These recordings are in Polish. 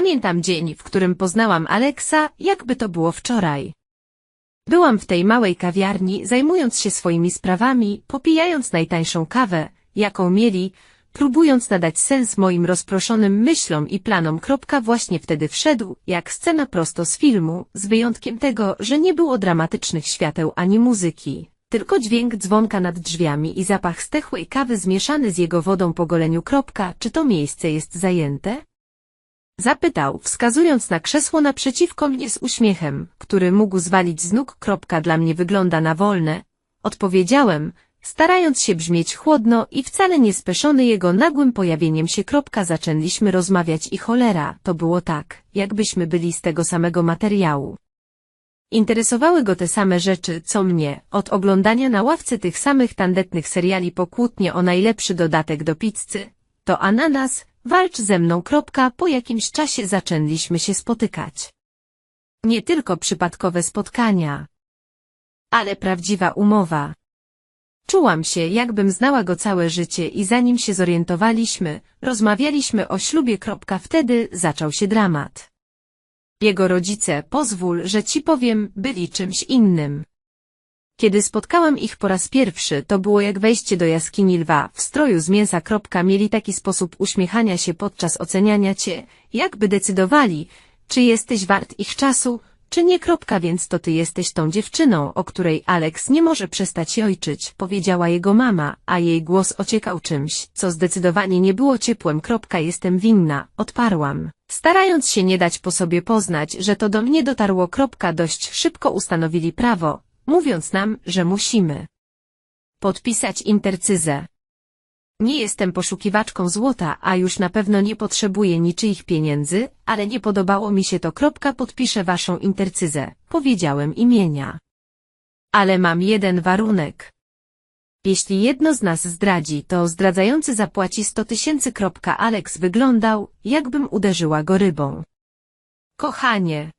Pamiętam dzień, w którym poznałam Aleksa, jakby to było wczoraj. Byłam w tej małej kawiarni, zajmując się swoimi sprawami, popijając najtańszą kawę, jaką mieli, próbując nadać sens moim rozproszonym myślom i planom. Właśnie wtedy wszedł, jak scena prosto z filmu, z wyjątkiem tego, że nie było dramatycznych świateł ani muzyki. Tylko dźwięk dzwonka nad drzwiami i zapach stechłej kawy zmieszany z jego wodą po goleniu. Czy to miejsce jest zajęte? Zapytał, wskazując na krzesło naprzeciwko mnie z uśmiechem, który mógł zwalić z nóg. Kropka dla mnie wygląda na wolne. Odpowiedziałem, starając się brzmieć chłodno i wcale nie speszony jego nagłym pojawieniem się. Kropka zaczęliśmy rozmawiać i cholera, to było tak, jakbyśmy byli z tego samego materiału. Interesowały go te same rzeczy, co mnie, od oglądania na ławce tych samych tandetnych seriali po kłótnie o najlepszy dodatek do pizzy, to ananas, walcz ze mną. Po jakimś czasie zaczęliśmy się spotykać. Nie tylko przypadkowe spotkania, ale prawdziwa umowa. Czułam się, jakbym znała go całe życie i zanim się zorientowaliśmy, rozmawialiśmy o ślubie. Wtedy zaczął się dramat. Jego rodzice, pozwól, że ci powiem, byli czymś innym. Kiedy spotkałam ich po raz pierwszy, to było jak wejście do jaskini lwa, w stroju z mięsa. Mieli taki sposób uśmiechania się podczas oceniania cię, jakby decydowali, czy jesteś wart ich czasu, czy nie. Więc to ty jesteś tą dziewczyną, o której Alex nie może przestać ojczyć, powiedziała jego mama, a jej głos ociekał czymś, co zdecydowanie nie było ciepłem. Jestem winna, odparłam. Starając się nie dać po sobie poznać, że to do mnie dotarło. Dość szybko ustanowili prawo, mówiąc nam, że musimy podpisać intercyzę. Nie jestem poszukiwaczką złota, a już na pewno nie potrzebuję niczyich pieniędzy, ale nie podobało mi się to. Kropka, podpiszę waszą intercyzę, powiedziałem imienia. Ale mam jeden warunek. Jeśli jedno z nas zdradzi, to zdradzający zapłaci 100 tysięcy. Alex wyglądał, jakbym uderzyła go rybą. Kochanie.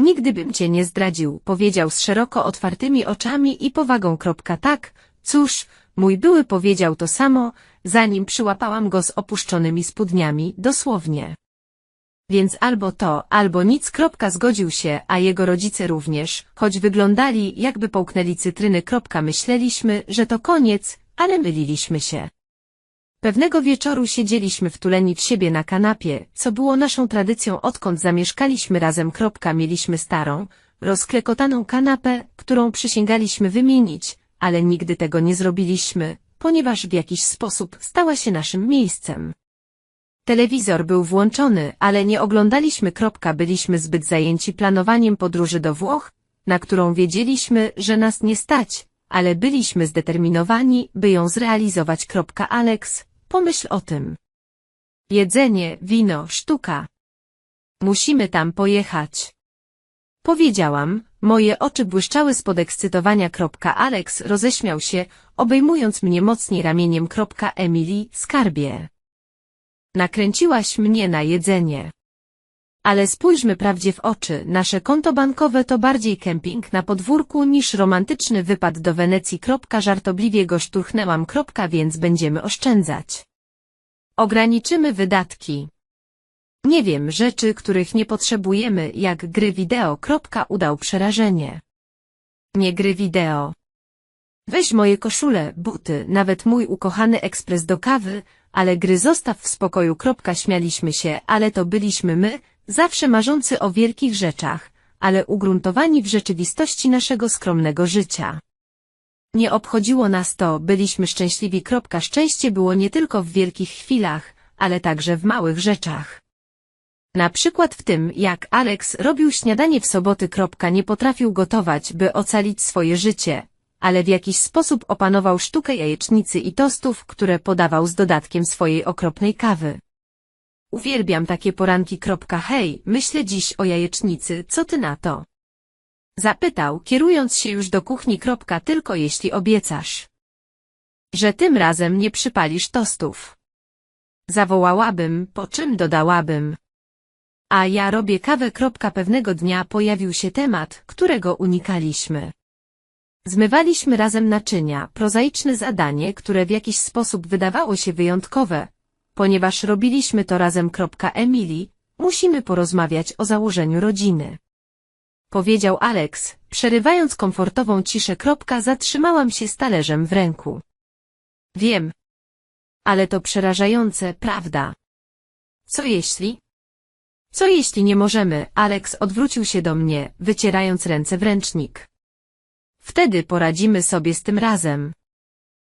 Nigdy bym cię nie zdradził, powiedział z szeroko otwartymi oczami i powagą. Tak, cóż, mój były powiedział to samo, zanim przyłapałam go z opuszczonymi spódniami, dosłownie. Więc albo to, albo nic. Zgodził się, a jego rodzice również, choć wyglądali, jakby połknęli cytryny. Myśleliśmy, że to koniec, ale myliliśmy się. Pewnego wieczoru siedzieliśmy wtuleni w siebie na kanapie, co było naszą tradycją odkąd zamieszkaliśmy razem. Kropka mieliśmy starą, rozklekotaną kanapę, którą przysięgaliśmy wymienić, ale nigdy tego nie zrobiliśmy, ponieważ w jakiś sposób stała się naszym miejscem. Telewizor był włączony, ale nie oglądaliśmy. Kropka, byliśmy zbyt zajęci planowaniem podróży do Włoch, na którą wiedzieliśmy, że nas nie stać, ale byliśmy zdeterminowani, by ją zrealizować. Alex, pomyśl o tym. Jedzenie, wino, sztuka. Musimy tam pojechać. Powiedziałam, moje oczy błyszczały z podekscytowania. Alex roześmiał się, obejmując mnie mocniej ramieniem. Emily, skarbie. Nakręciłaś mnie na jedzenie. Ale spójrzmy prawdzie w oczy, nasze konto bankowe to bardziej kemping na podwórku niż romantyczny wypad do Wenecji. Żartobliwie go szturchnęłam. Więc będziemy oszczędzać. Ograniczymy wydatki. Nie wiem, rzeczy, których nie potrzebujemy, jak gry wideo. Udał przerażenie. Nie gry wideo. Weź moje koszule, buty, nawet mój ukochany ekspres do kawy, ale gry zostaw w spokoju. Śmialiśmy się, ale to byliśmy my, zawsze marzący o wielkich rzeczach, ale ugruntowani w rzeczywistości naszego skromnego życia. Nie obchodziło nas to, byliśmy szczęśliwi. Szczęście było nie tylko w wielkich chwilach, ale także w małych rzeczach. Na przykład w tym, jak Alex robił śniadanie w soboty. Nie potrafił gotować, by ocalić swoje życie, ale w jakiś sposób opanował sztukę jajecznicy i tostów, które podawał z dodatkiem swojej okropnej kawy. Uwielbiam takie poranki. Hej, myślę dziś o jajecznicy, co ty na to? Zapytał, kierując się już do kuchni. Tylko jeśli obiecasz, że tym razem nie przypalisz tostów. Zawołałabym, po czym dodałabym. A ja robię kawę. Pewnego dnia pojawił się temat, którego unikaliśmy. Zmywaliśmy razem naczynia, prozaiczne zadanie, które w jakiś sposób wydawało się wyjątkowe, ponieważ robiliśmy to razem. Emily, musimy porozmawiać o założeniu rodziny. Powiedział Alex, przerywając komfortową ciszę. Zatrzymałam się z talerzem w ręku. Wiem. Ale to przerażające, prawda? Co jeśli? Co jeśli nie możemy? Alex odwrócił się do mnie, wycierając ręce w ręcznik. Wtedy poradzimy sobie z tym razem.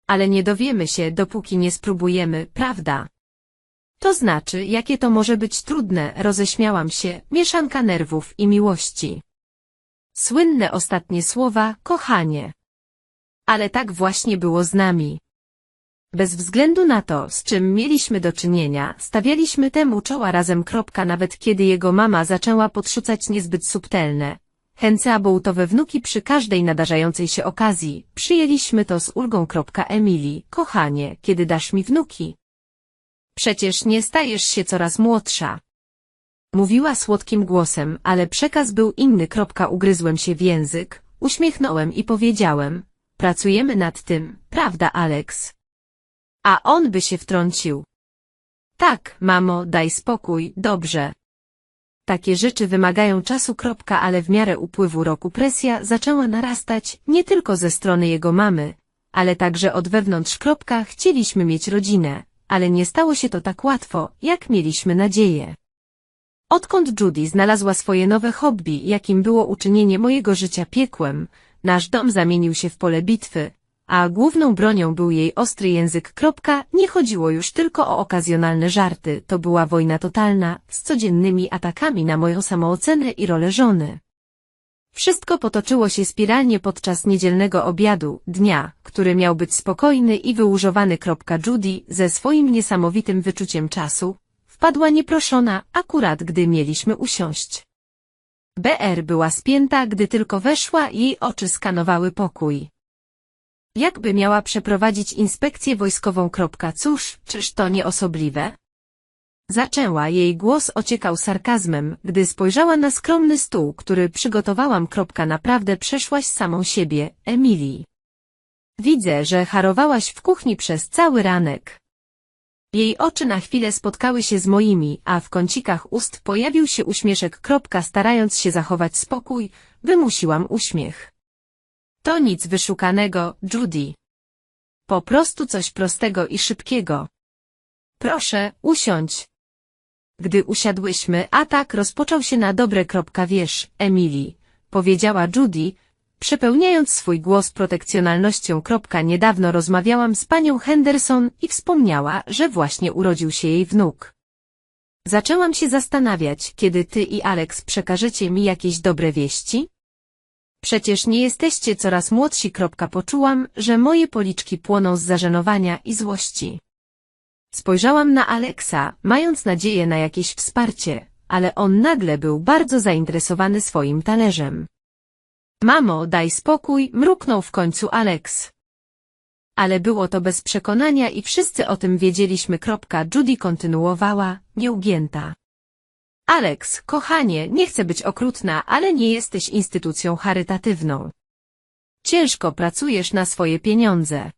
Ale nie dowiemy się, dopóki nie spróbujemy, prawda? To znaczy, jakie to może być trudne, roześmiałam się, mieszanka nerwów i miłości. Słynne ostatnie słowa, kochanie. Ale tak właśnie było z nami. Bez względu na to, z czym mieliśmy do czynienia, stawialiśmy temu czoła razem. Kropka, nawet kiedy jego mama zaczęła podrzucać niezbyt subtelne, chęcabołtowe wnuki przy każdej nadarzającej się okazji, przyjęliśmy to z ulgą. Emilii, kochanie, kiedy dasz mi wnuki? Przecież nie stajesz się coraz młodsza. Mówiła słodkim głosem, ale przekaz był inny. Kropka, ugryzłem się w język, uśmiechnąłem i powiedziałem, pracujemy nad tym, prawda Alex? A on by się wtrącił. Tak, mamo, daj spokój, dobrze. Takie rzeczy wymagają czasu. Kropka, ale w miarę upływu roku presja zaczęła narastać nie tylko ze strony jego mamy, ale także od wewnątrz. Kropka, chcieliśmy mieć rodzinę, ale nie stało się to tak łatwo, jak mieliśmy nadzieję. Odkąd Judy znalazła swoje nowe hobby, jakim było uczynienie mojego życia piekłem, nasz dom zamienił się w pole bitwy, a główną bronią był jej ostry język. Kropka, nie chodziło już tylko o okazjonalne żarty, to była wojna totalna, z codziennymi atakami na moją samoocenę i rolę żony. Wszystko potoczyło się spiralnie podczas niedzielnego obiadu, dnia, który miał być spokojny i wyłużowany. Judy, ze swoim niesamowitym wyczuciem czasu, wpadła nieproszona, akurat gdy mieliśmy usiąść. BR była spięta, gdy tylko weszła, jej oczy skanowały pokój. Jakby miała przeprowadzić inspekcję wojskową. Cóż, czyż to nieosobliwe? Zaczęła, jej głos ociekał sarkazmem, gdy spojrzała na skromny stół, który przygotowałam. Kropka, Naprawdę przeszłaś samą siebie, Emilii. Widzę, że harowałaś w kuchni przez cały ranek. Jej oczy na chwilę spotkały się z moimi, a w kącikach ust pojawił się uśmieszek. Kropka, Starając się zachować spokój, wymusiłam uśmiech. To nic wyszukanego, Judy. Po prostu coś prostego i szybkiego. Proszę, usiądź. Gdy usiadłyśmy, atak rozpoczął się na dobre. Wiesz, Emily, powiedziała Judy, przepełniając swój głos protekcjonalnością. Niedawno rozmawiałam z panią Henderson i wspomniała, że właśnie urodził się jej wnuk. Zaczęłam się zastanawiać, kiedy ty i Alex przekażecie mi jakieś dobre wieści? Przecież nie jesteście coraz młodsi. Poczułam, że moje policzki płoną z zażenowania i złości. Spojrzałam na Aleksa, mając nadzieję na jakieś wsparcie, ale on nagle był bardzo zainteresowany swoim talerzem. Mamo, daj spokój, mruknął w końcu Alex. Ale było to bez przekonania i wszyscy o tym wiedzieliśmy. Judy kontynuowała, nieugięta. Alex, kochanie, nie chcę być okrutna, ale nie jesteś instytucją charytatywną. Ciężko pracujesz na swoje pieniądze.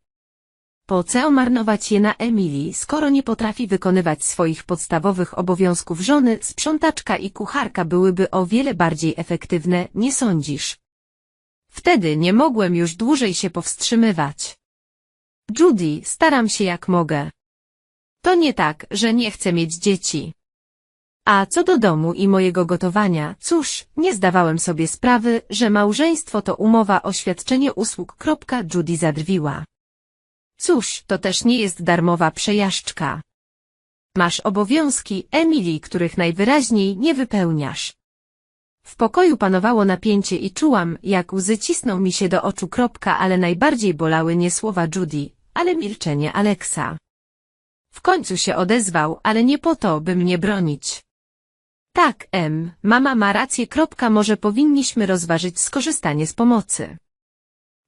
Po co marnować je na Emilii, skoro nie potrafi wykonywać swoich podstawowych obowiązków żony, sprzątaczka i kucharka byłyby o wiele bardziej efektywne, nie sądzisz? Wtedy nie mogłem już dłużej się powstrzymywać. Judy, staram się jak mogę. To nie tak, że nie chcę mieć dzieci. A co do domu i mojego gotowania, cóż, nie zdawałem sobie sprawy, że małżeństwo to umowa o świadczenie usług. Judy zadrwiła. Cóż, to też nie jest darmowa przejażdżka. Masz obowiązki, Emily, których najwyraźniej nie wypełniasz. W pokoju panowało napięcie i czułam, jak łzy cisną mi się do oczu. Ale najbardziej bolały nie słowa Judy, ale milczenie Alexa. W końcu się odezwał, ale nie po to, by mnie bronić. Tak, M, mama ma rację. Może powinniśmy rozważyć skorzystanie z pomocy.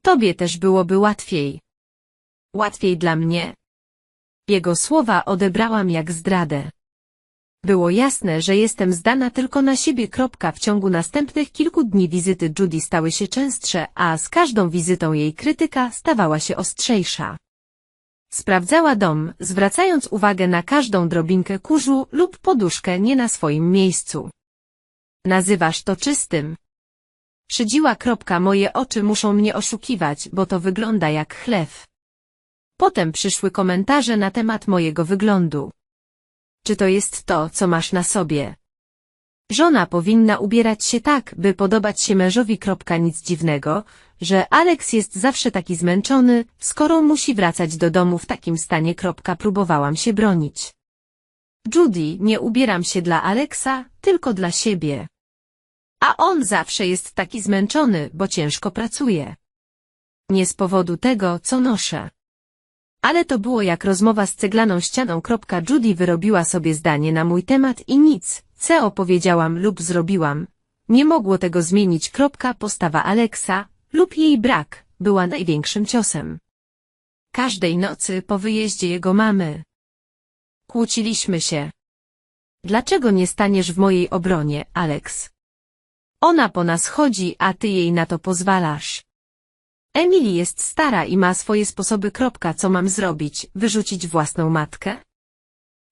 Tobie też byłoby łatwiej. Łatwiej dla mnie? Jego słowa odebrałam jak zdradę. Było jasne, że jestem zdana tylko na siebie. W ciągu następnych kilku dni wizyty Judy stały się częstsze, a z każdą wizytą jej krytyka stawała się ostrzejsza. Sprawdzała dom, zwracając uwagę na każdą drobinkę kurzu lub poduszkę nie na swoim miejscu. Nazywasz to czystym. Szydziła moje oczy muszą mnie oszukiwać, bo to wygląda jak chlew. Potem przyszły komentarze na temat mojego wyglądu. Czy to jest to, co masz na sobie? Żona powinna ubierać się tak, by podobać się mężowi. Nic dziwnego, że Alex jest zawsze taki zmęczony, skoro musi wracać do domu w takim stanie. Próbowałam się bronić. Judy, nie ubieram się dla Alexa, tylko dla siebie. A on zawsze jest taki zmęczony, bo ciężko pracuje. Nie z powodu tego, co noszę. Ale to było jak rozmowa z ceglaną ścianą. Judy wyrobiła sobie zdanie na mój temat i nic, co opowiedziałam lub zrobiłam. Nie mogło tego zmienić. Postawa Alexa lub jej brak była największym ciosem. Każdej nocy po wyjeździe jego mamy. Kłóciliśmy się. Dlaczego nie staniesz w mojej obronie, Alex? Ona po nas chodzi, a ty jej na to pozwalasz. Emily jest stara i ma swoje sposoby. Co mam zrobić? Wyrzucić własną matkę?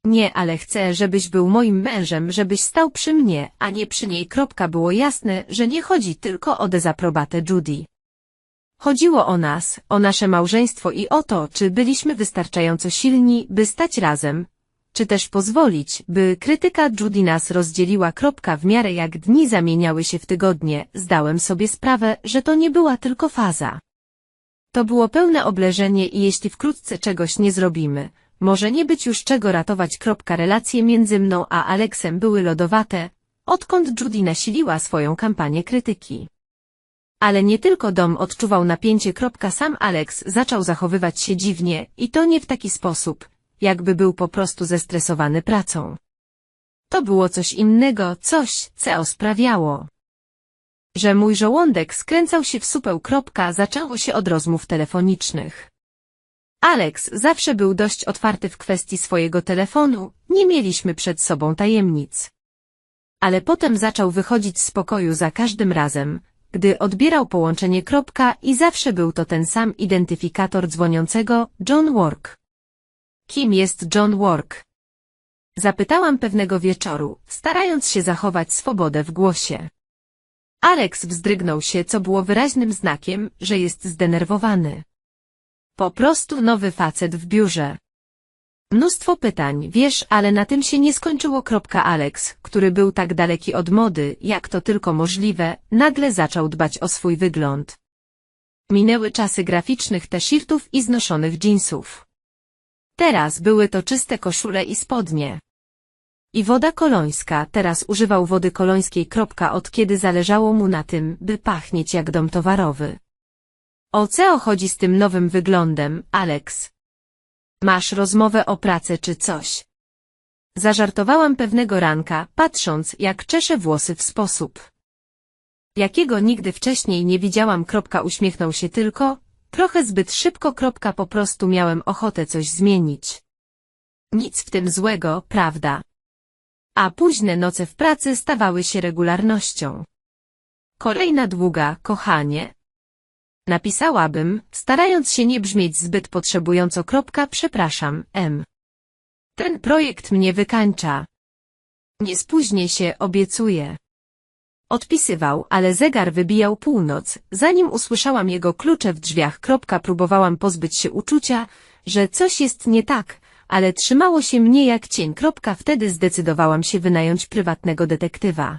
Nie, ale chcę, żebyś był moim mężem, żebyś stał przy mnie, a nie przy niej. Było jasne, że nie chodzi tylko o dezaprobatę Judy. Chodziło o nas, o nasze małżeństwo i o to, czy byliśmy wystarczająco silni, by stać razem, czy też pozwolić, by krytyka Judy nas rozdzieliła. W miarę jak dni zamieniały się w tygodnie, zdałem sobie sprawę, że to nie była tylko faza. To było pełne obleżenie i jeśli wkrótce czegoś nie zrobimy, może nie być już czego ratować. Relacje między mną a Aleksem były lodowate, odkąd Judy nasiliła swoją kampanię krytyki. Ale nie tylko dom odczuwał napięcie. Sam Alex zaczął zachowywać się dziwnie i to nie w taki sposób, jakby był po prostu zestresowany pracą. To było coś innego, coś, co sprawiało, że mój żołądek skręcał się w supeł. Kropka, zaczęło się od rozmów telefonicznych. Alex zawsze był dość otwarty w kwestii swojego telefonu, nie mieliśmy przed sobą tajemnic. Ale potem zaczął wychodzić z pokoju za każdym razem, gdy odbierał połączenie. Kropka, I zawsze był to ten sam identyfikator dzwoniącego, John Work. Kim jest John Work? Zapytałam pewnego wieczoru, starając się zachować swobodę w głosie. Alex wzdrygnął się, co było wyraźnym znakiem, że jest zdenerwowany. Po prostu nowy facet w biurze. Mnóstwo pytań, wiesz, ale na tym się nie skończyło. Alex, który był tak daleki od mody, jak to tylko możliwe, nagle zaczął dbać o swój wygląd. Minęły czasy graficznych t-shirtów i znoszonych jeansów. Teraz były to czyste koszule i spodnie. I woda kolońska, teraz używał wody kolońskiej. Od kiedy zależało mu na tym, by pachnieć jak dom towarowy. O co chodzi z tym nowym wyglądem, Alex? Masz rozmowę o pracę czy coś? Zażartowałam pewnego ranka, patrząc, jak czesze włosy w sposób, jakiego nigdy wcześniej nie widziałam. Uśmiechnął się tylko, trochę zbyt szybko. Po prostu miałem ochotę coś zmienić. Nic w tym złego, prawda? A późne noce w pracy stawały się regularnością. Kolejna długa, kochanie, Napisałabym, starając się nie brzmieć zbyt potrzebująco. Kropka, przepraszam, M. Ten projekt mnie wykańcza. Nie spóźnię się, obiecuję. Odpisywał, ale zegar wybijał północ, zanim usłyszałam jego klucze w drzwiach. Kropka, próbowałam pozbyć się uczucia, że coś jest nie tak, ale trzymało się mnie jak cień. Wtedy zdecydowałam się wynająć prywatnego detektywa.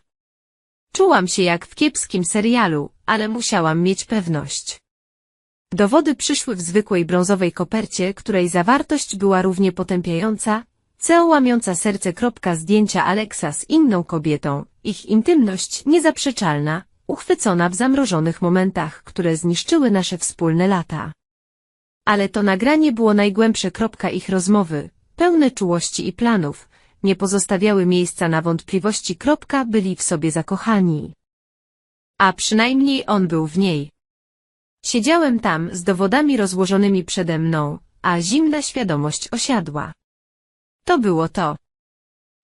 Czułam się jak w kiepskim serialu, ale musiałam mieć pewność. Dowody przyszły w zwykłej brązowej kopercie, której zawartość była równie potępiająca, co łamiąca serce. Zdjęcia Aleksa z inną kobietą, ich intymność niezaprzeczalna, uchwycona w zamrożonych momentach, które zniszczyły nasze wspólne lata. Ale to nagranie było najgłębsze. Kropka ich rozmowy, pełne czułości i planów, nie pozostawiały miejsca na wątpliwości. Kropka byli w sobie zakochani. A przynajmniej on był w niej. Siedziałem tam z dowodami rozłożonymi przede mną, a zimna świadomość osiadła. To było to.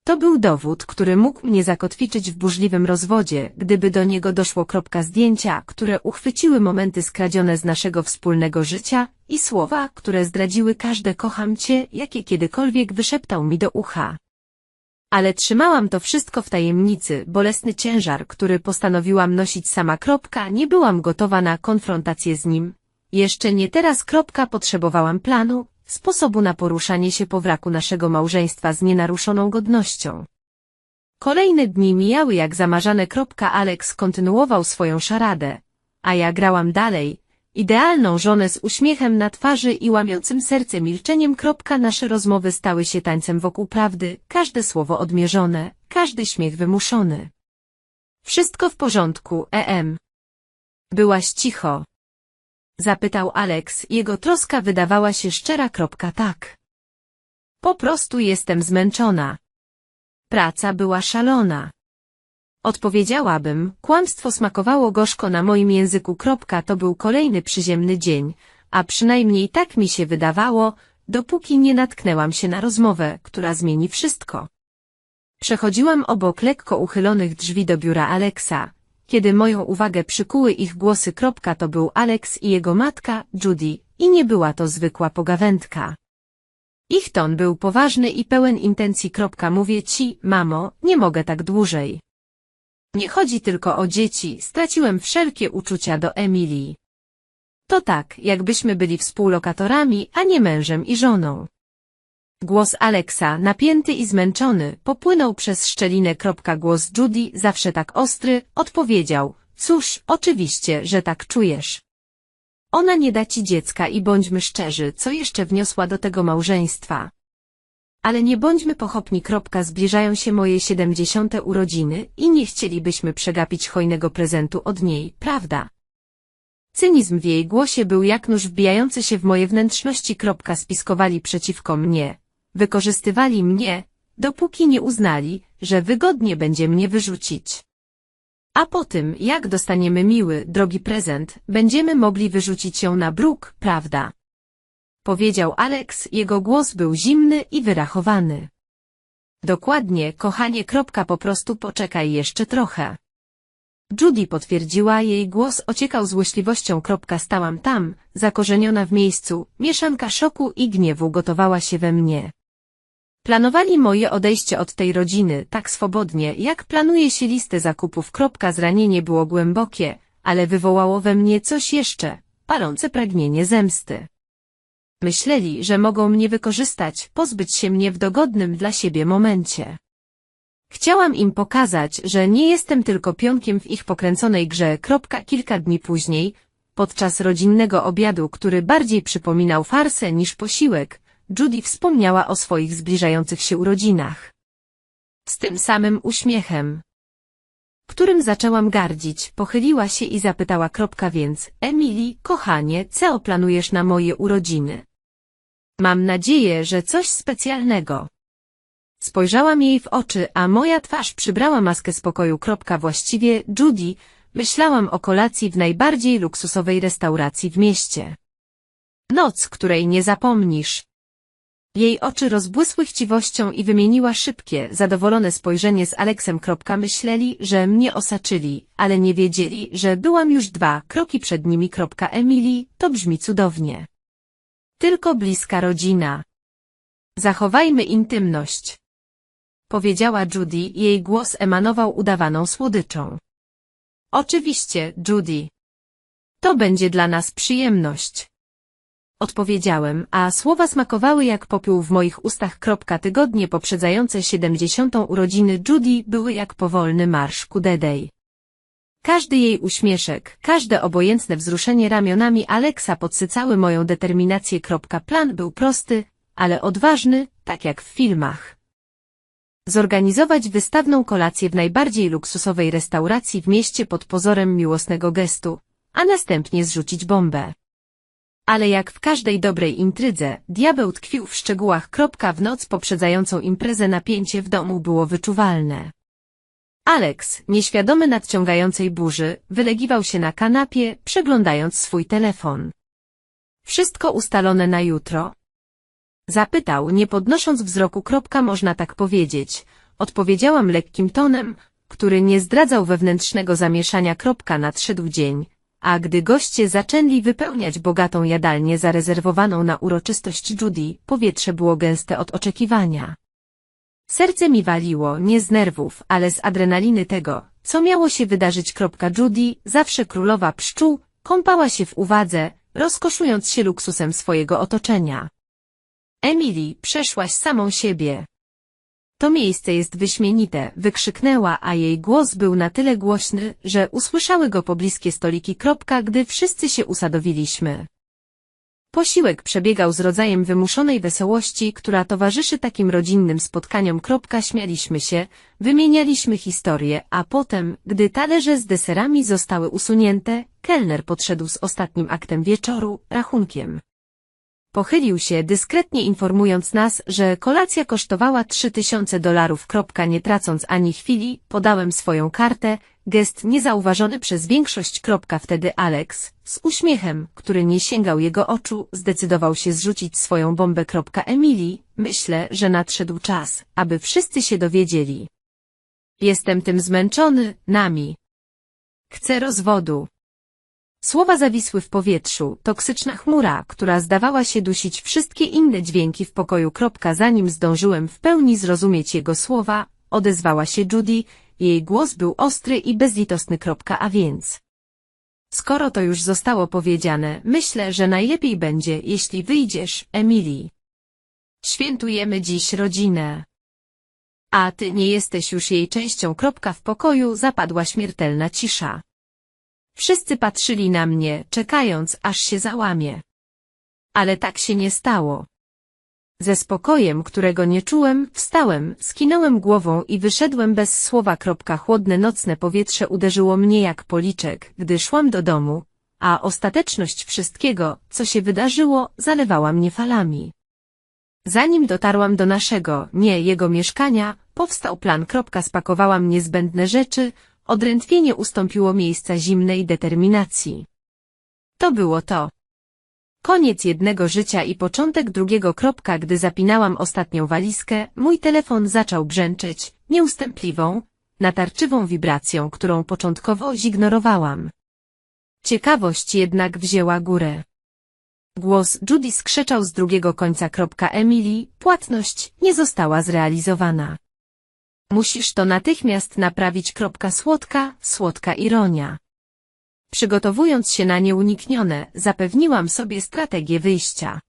To był dowód, który mógł mnie zakotwiczyć w burzliwym rozwodzie, gdyby do niego doszło kropka zdjęcia, które uchwyciły momenty skradzione z naszego wspólnego życia i słowa, które zdradziły każde kocham cię, jakie kiedykolwiek wyszeptał mi do ucha. Ale trzymałam to wszystko w tajemnicy, bolesny ciężar, który postanowiłam nosić sama kropka, nie byłam gotowa na konfrontację z nim. Jeszcze nie teraz kropka potrzebowałam planu, sposobu na poruszanie się po wraku naszego małżeństwa z nienaruszoną godnością. Kolejne dni mijały jak zamarzane Alex kontynuował swoją szaradę, a ja grałam dalej, idealną żonę z uśmiechem na twarzy i łamiącym serce milczeniem nasze rozmowy stały się tańcem wokół prawdy, każde słowo odmierzone, każdy śmiech wymuszony. Wszystko w porządku, em. Byłaś cicho. Zapytał Alex, jego troska wydawała się szczera tak. Po prostu jestem zmęczona. Praca była szalona. Odpowiedziałabym, kłamstwo smakowało gorzko na moim języku. To był kolejny przyziemny dzień, a przynajmniej tak mi się wydawało, dopóki nie natknęłam się na rozmowę, która zmieni wszystko. Przechodziłam obok lekko uchylonych drzwi do biura Alexa, kiedy moją uwagę przykuły ich głosy. To był Alex i jego matka, Judy, i nie była to zwykła pogawędka. Ich ton był poważny i pełen intencji. Mówię ci, mamo, nie mogę tak dłużej. Nie chodzi tylko o dzieci, straciłem wszelkie uczucia do Emilii. To tak, jakbyśmy byli współlokatorami, a nie mężem i żoną. Głos Alexa, napięty i zmęczony, popłynął przez szczelinę. Głos Judy, zawsze tak ostry, odpowiedział, cóż, oczywiście, że tak czujesz. Ona nie da ci dziecka i bądźmy szczerzy, co jeszcze wniosła do tego małżeństwa. Ale nie bądźmy pochopni. Zbliżają się moje siedemdziesiąte urodziny i nie chcielibyśmy przegapić hojnego prezentu od niej, prawda? Cynizm w jej głosie był jak nóż wbijający się w moje wnętrzności. Spiskowali przeciwko mnie, wykorzystywali mnie, dopóki nie uznali, że wygodnie będzie mnie wyrzucić. A po tym, jak dostaniemy miły, drogi prezent, będziemy mogli wyrzucić ją na bruk, prawda? Powiedział Alex, jego głos był zimny i wyrachowany. Dokładnie, kochanie. Kropka, po prostu poczekaj jeszcze trochę. Judy potwierdziła, jej głos ociekał złośliwością. Kropka, stałam tam, zakorzeniona w miejscu, mieszanka szoku i gniewu gotowała się we mnie. Planowali moje odejście od tej rodziny tak swobodnie, jak planuje się listę zakupów. Zranienie było głębokie, ale wywołało we mnie coś jeszcze, palące pragnienie zemsty. Myśleli, że mogą mnie wykorzystać, pozbyć się mnie w dogodnym dla siebie momencie. Chciałam im pokazać, że nie jestem tylko pionkiem w ich pokręconej grze. Kilka dni później, podczas rodzinnego obiadu, który bardziej przypominał farsę niż posiłek, Judy wspomniała o swoich zbliżających się urodzinach. Z tym samym uśmiechem, którym zaczęłam gardzić, pochyliła się i zapytała kropka więc, Emily, kochanie, co planujesz na moje urodziny? Mam nadzieję, że coś specjalnego. Spojrzałam jej w oczy, a moja twarz przybrała maskę spokoju. Właściwie, Judy, myślałam o kolacji w najbardziej luksusowej restauracji w mieście. Noc, której nie zapomnisz. Jej oczy rozbłysły chciwością i wymieniła szybkie, zadowolone spojrzenie z Aleksem. Myśleli, że mnie osaczyli, ale nie wiedzieli, że byłam już dwa kroki przed nimi. Emily, to brzmi cudownie. Tylko bliska rodzina. Zachowajmy intymność. Powiedziała Judy, jej głos emanował udawaną słodyczą. Oczywiście, Judy. To będzie dla nas przyjemność. Odpowiedziałem, a słowa smakowały jak popiół w moich ustach. Tygodnie poprzedzające siedemdziesiątą urodziny Judy były jak powolny marsz ku Dedej. Każdy jej uśmieszek, każde obojętne wzruszenie ramionami Aleksa podsycały moją determinację. Plan był prosty, ale odważny, tak jak w filmach. Zorganizować wystawną kolację w najbardziej luksusowej restauracji w mieście pod pozorem miłosnego gestu, a następnie zrzucić bombę. Ale jak w każdej dobrej intrydze, diabeł tkwił w szczegółach. W noc poprzedzającą imprezę napięcie w domu było wyczuwalne. Alex, nieświadomy nadciągającej burzy, wylegiwał się na kanapie, przeglądając swój telefon. Wszystko ustalone na jutro? Zapytał, nie podnosząc wzroku. Można tak powiedzieć. odpowiedziałam lekkim tonem, który nie zdradzał wewnętrznego zamieszania. Nadszedł dzień, a gdy goście zaczęli wypełniać bogatą jadalnię zarezerwowaną na uroczystość Judy, powietrze było gęste od oczekiwania. Serce mi waliło nie z nerwów, ale z adrenaliny tego, co miało się wydarzyć. Judy, zawsze królowa pszczół, kąpała się w uwadze, rozkoszując się luksusem swojego otoczenia. Emily, przeszłaś samą siebie. To miejsce jest wyśmienite, wykrzyknęła, a jej głos był na tyle głośny, że usłyszały go pobliskie stoliki. Kropka, gdy wszyscy się usadowiliśmy. Posiłek przebiegał z rodzajem wymuszonej wesołości, która towarzyszy takim rodzinnym spotkaniom. Kropka, śmialiśmy się, wymienialiśmy historie, a potem, gdy talerze z deserami zostały usunięte, kelner podszedł z ostatnim aktem wieczoru, rachunkiem. Pochylił się, dyskretnie informując nas, że kolacja kosztowała 3000 dolarów. Nie tracąc ani chwili, podałem swoją kartę, gest niezauważony przez większość. Wtedy Alex, z uśmiechem, który nie sięgał jego oczu, zdecydował się zrzucić swoją bombę. Emilii, myślę, że nadszedł czas, aby wszyscy się dowiedzieli. Jestem tym zmęczony, nami. Chcę rozwodu. Słowa zawisły w powietrzu, toksyczna chmura, która zdawała się dusić wszystkie inne dźwięki w pokoju. Zanim zdążyłem w pełni zrozumieć jego słowa, odezwała się Judy, jej głos był ostry i bezlitosny. A więc... Skoro to już zostało powiedziane, myślę, że najlepiej będzie, jeśli wyjdziesz, Emily. Świętujemy dziś rodzinę. A ty nie jesteś już jej częścią. W pokoju zapadła śmiertelna cisza. Wszyscy patrzyli na mnie, czekając, aż się załamie. Ale tak się nie stało. Ze spokojem, którego nie czułem, wstałem, skinąłem głową i wyszedłem bez słowa. Chłodne nocne powietrze uderzyło mnie jak policzek, gdy szłam do domu, a ostateczność wszystkiego, co się wydarzyło, zalewała mnie falami. Zanim dotarłam do naszego, nie jego mieszkania, powstał plan. Spakowałam niezbędne rzeczy, Odrętwienie ustąpiło miejsca zimnej determinacji. To było to. Koniec jednego życia i początek drugiego. Kropka, gdy zapinałam ostatnią walizkę, mój telefon zaczął brzęczeć, nieustępliwą, natarczywą wibracją, którą początkowo zignorowałam. Ciekawość jednak wzięła górę. Głos Judy skrzeczał z drugiego końca. Kropka Emily, płatność nie została zrealizowana. Musisz to natychmiast naprawić. Słodka, słodka ironia. Przygotowując się na nieuniknione, zapewniłam sobie strategię wyjścia.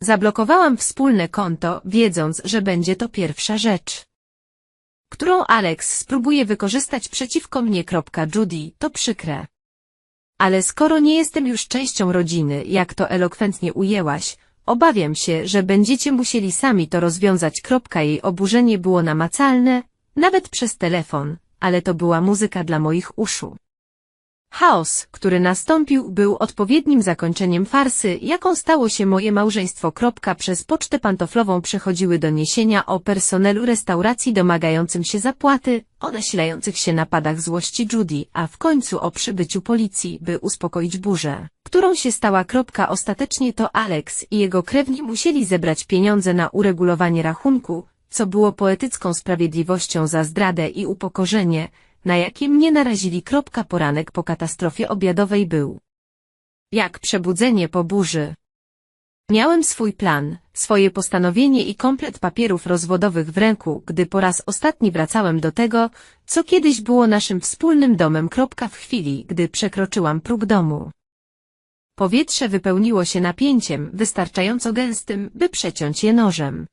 Zablokowałam wspólne konto, wiedząc, że będzie to pierwsza rzecz, którą Alex spróbuje wykorzystać przeciwko mnie. Judy, to przykre. Ale skoro nie jestem już częścią rodziny, jak to elokwentnie ujęłaś, Obawiam się, że będziecie musieli sami to rozwiązać. Kropka jej oburzenie było namacalne, nawet przez telefon, ale to była muzyka dla moich uszu. Chaos, który nastąpił, był odpowiednim zakończeniem farsy, jaką stało się moje małżeństwo. Przez pocztę pantoflową przechodziły doniesienia o personelu restauracji domagającym się zapłaty, o nasilających się napadach złości Judy, a w końcu o przybyciu policji, by uspokoić burzę, którą się stała. Ostatecznie to Alex i jego krewni musieli zebrać pieniądze na uregulowanie rachunku, co było poetycką sprawiedliwością za zdradę i upokorzenie, na jakie mnie narazili. Poranek po katastrofie obiadowej był. Jak przebudzenie po burzy. Miałem swój plan, swoje postanowienie i komplet papierów rozwodowych w ręku, gdy po raz ostatni wracałem do tego, co kiedyś było naszym wspólnym domem. W chwili, gdy przekroczyłam próg domu. Powietrze wypełniło się napięciem, wystarczająco gęstym, by przeciąć je nożem.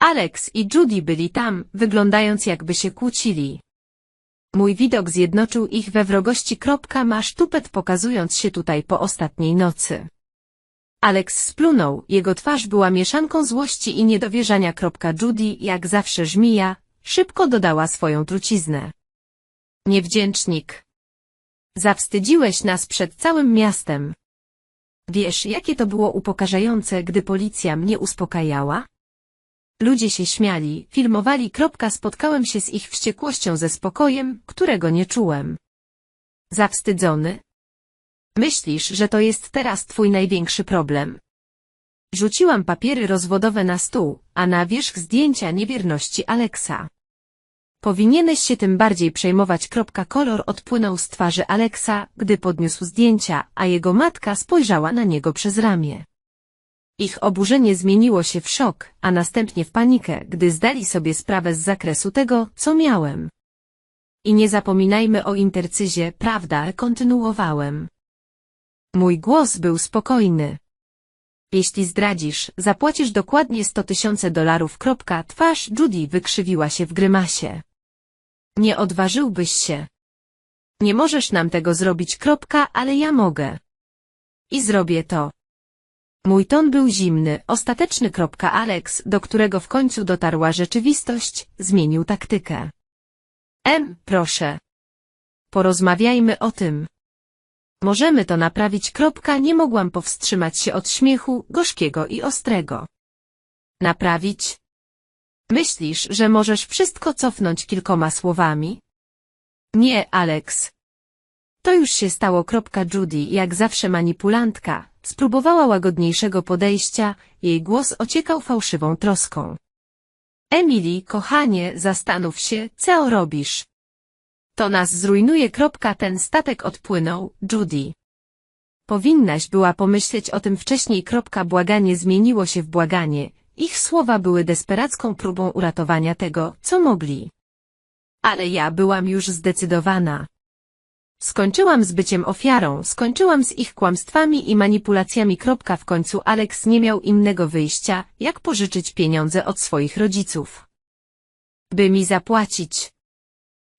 Alex i Judy byli tam, wyglądając jakby się kłócili. Mój widok zjednoczył ich we wrogości. Masz tupet pokazując się tutaj po ostatniej nocy. Alex splunął, jego twarz była mieszanką złości i niedowierzania. Judy, jak zawsze żmija, szybko dodała swoją truciznę. Niewdzięcznik. Zawstydziłeś nas przed całym miastem. Wiesz, jakie to było upokarzające, gdy policja mnie uspokajała? Ludzie się śmiali, filmowali. Spotkałem się z ich wściekłością ze spokojem, którego nie czułem. Zawstydzony? Myślisz, że to jest teraz twój największy problem? Rzuciłam papiery rozwodowe na stół, a na wierzch zdjęcia niewierności Aleksa. Powinieneś się tym bardziej przejmować. Kolor odpłynął z twarzy Aleksa, gdy podniósł zdjęcia, a jego matka spojrzała na niego przez ramię. Ich oburzenie zmieniło się w szok, a następnie w panikę, gdy zdali sobie sprawę z zakresu tego, co miałem. I nie zapominajmy o intercyzie, prawda, kontynuowałem. Mój głos był spokojny. Jeśli zdradzisz, zapłacisz dokładnie 100 tysięcy dolarów. Twarz Judy wykrzywiła się w grymasie. Nie odważyłbyś się. Nie możesz nam tego zrobić. Kropka, ale ja mogę. I zrobię to. Mój ton był zimny, ostateczny. Alex, do którego w końcu dotarła rzeczywistość, zmienił taktykę. Em, proszę. Porozmawiajmy o tym. Możemy to naprawić. Nie mogłam powstrzymać się od śmiechu, gorzkiego i ostrego. Naprawić? Myślisz, że możesz wszystko cofnąć kilkoma słowami? Nie, Alex. To już się stało. Judy, jak zawsze manipulantka, spróbowała łagodniejszego podejścia, jej głos ociekał fałszywą troską. Emily, kochanie, zastanów się, co robisz. To nas zrujnuje. Kropka, ten statek odpłynął, Judy. Powinnaś była pomyśleć o tym wcześniej. Kropka, błaganie zmieniło się w błaganie. Ich słowa były desperacką próbą uratowania tego, co mogli. Ale ja byłam już zdecydowana. Skończyłam z byciem ofiarą, skończyłam z ich kłamstwami i manipulacjami. Kropka, w końcu Alex nie miał innego wyjścia, jak pożyczyć pieniądze od swoich rodziców. By mi zapłacić.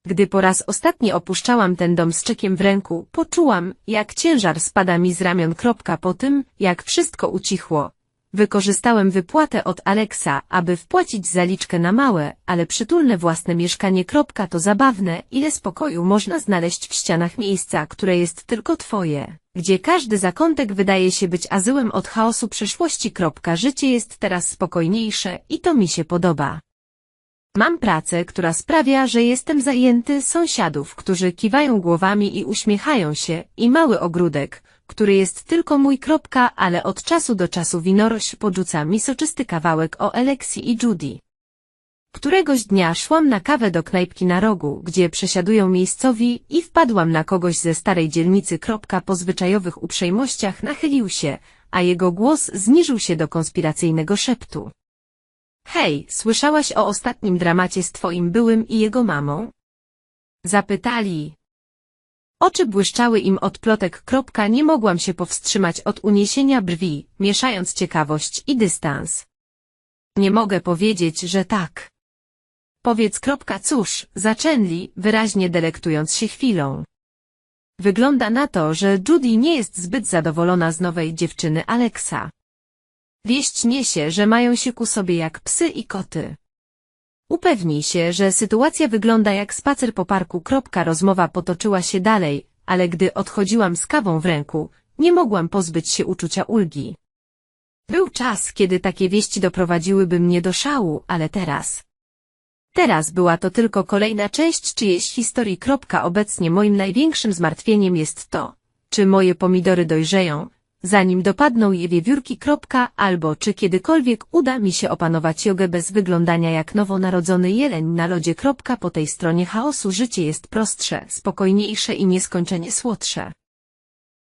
Gdy po raz ostatni opuszczałam ten dom z czekiem w ręku, poczułam, jak ciężar spada mi z ramion. Kropka, po tym, jak wszystko ucichło. Wykorzystałem wypłatę od Alexa, aby wpłacić zaliczkę na małe, ale przytulne własne mieszkanie. To zabawne, ile spokoju można znaleźć w ścianach miejsca, które jest tylko twoje, gdzie każdy zakątek wydaje się być azyłem od chaosu przeszłości. Życie jest teraz spokojniejsze i to mi się podoba. Mam pracę, która sprawia, że jestem zajęty sąsiadów, którzy kiwają głowami i uśmiechają się, i mały ogródek, który jest tylko mój kropka, ale od czasu do czasu winorość podrzuca mi soczysty kawałek o Alexi i Judy. Któregoś dnia szłam na kawę do knajpki na rogu, gdzie przesiadują miejscowi i wpadłam na kogoś ze starej dzielnicy. Kropka po zwyczajowych uprzejmościach nachylił się, a jego głos zniżył się do konspiracyjnego szeptu. Hej, słyszałaś o ostatnim dramacie z twoim byłym i jego mamą? Zapytali. Oczy błyszczały im od plotek. Kropka, nie mogłam się powstrzymać od uniesienia brwi, mieszając ciekawość i dystans. Nie mogę powiedzieć, że tak. Powiedz kropka, cóż, zaczęli, wyraźnie delektując się chwilą. Wygląda na to, że Judy nie jest zbyt zadowolona z nowej dziewczyny Alexa. Wieść niesie, że mają się ku sobie jak psy i koty. Upewnij się, że sytuacja wygląda jak spacer po parku. Rozmowa potoczyła się dalej, ale gdy odchodziłam z kawą w ręku, nie mogłam pozbyć się uczucia ulgi. Był czas, kiedy takie wieści doprowadziłyby mnie do szału, ale teraz... Teraz była to tylko kolejna część czyjejś historii. Obecnie moim największym zmartwieniem jest to, czy moje pomidory dojrzeją, zanim dopadną je wiewiórki. Albo czy kiedykolwiek uda mi się opanować jogę bez wyglądania jak nowonarodzony jeleń na lodzie. Po tej stronie chaosu życie jest prostsze, spokojniejsze i nieskończenie słodsze.